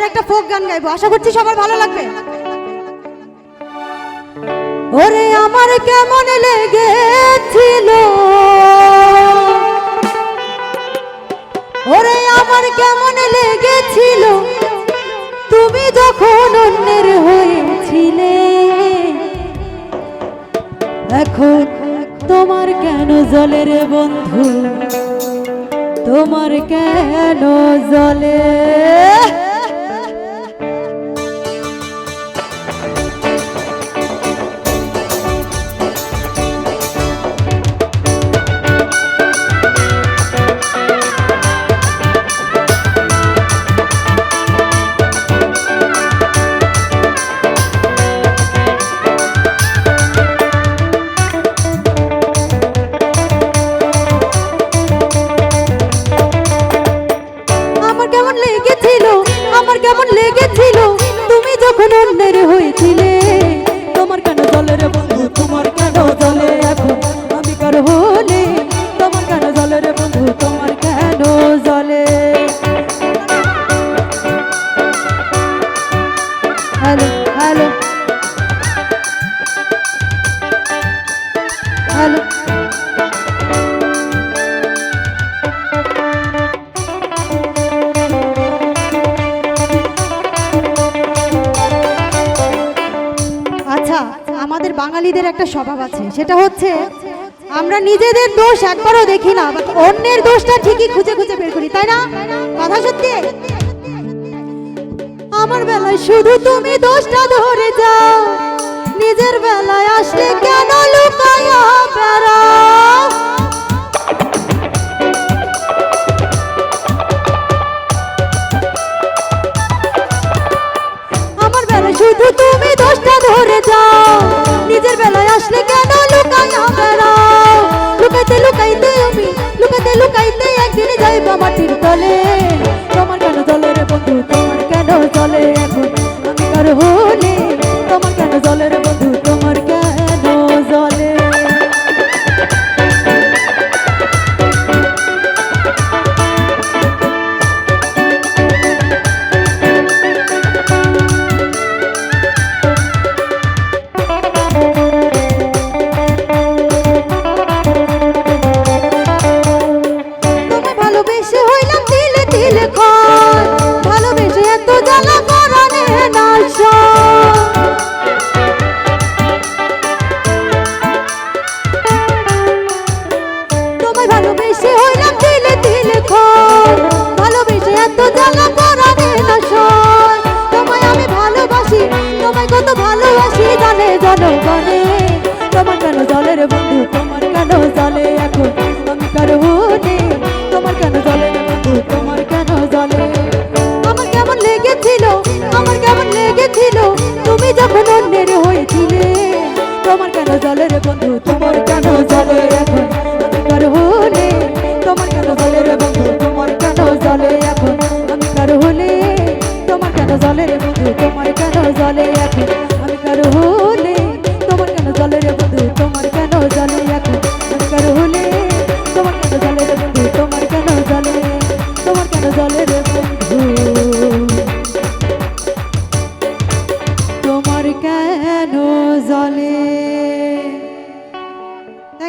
এবার একটা ফোক গান গাইবো। আশা করছি সবার ভালো লাগবে। ওরে আমার কেমন লেগেছিল। ওরে আমার কেমন লেগেছিল। তুমি যখন অন্যের হয়েছিলে। এখন তোমার কেন জলে রে বন্ধু? তোমার কেন জলে? কেমন লেগেছিল? তুমি যখন অন্যের হয়েছিলে। বাঙালিদের একটা স্বভাব আছে। সেটা হচ্ছে, আমরা নিজেদের দোষ একবারও দেখি না অন্যের দোষটা ঠিকই খুঁজে খুঁজে বের করি, তাই না? কথা সত্যি? আমার বেলায় শুধু তুমি দোষটা ধরে যাও, নিজের বেলায় আসলে কেন কেন চলে এখন আমি কার হলে তোমায় কত ভালোবাসি জানে জনগণে তোমার কেন জলের বন্ধু তোমার কেন জলে এখন?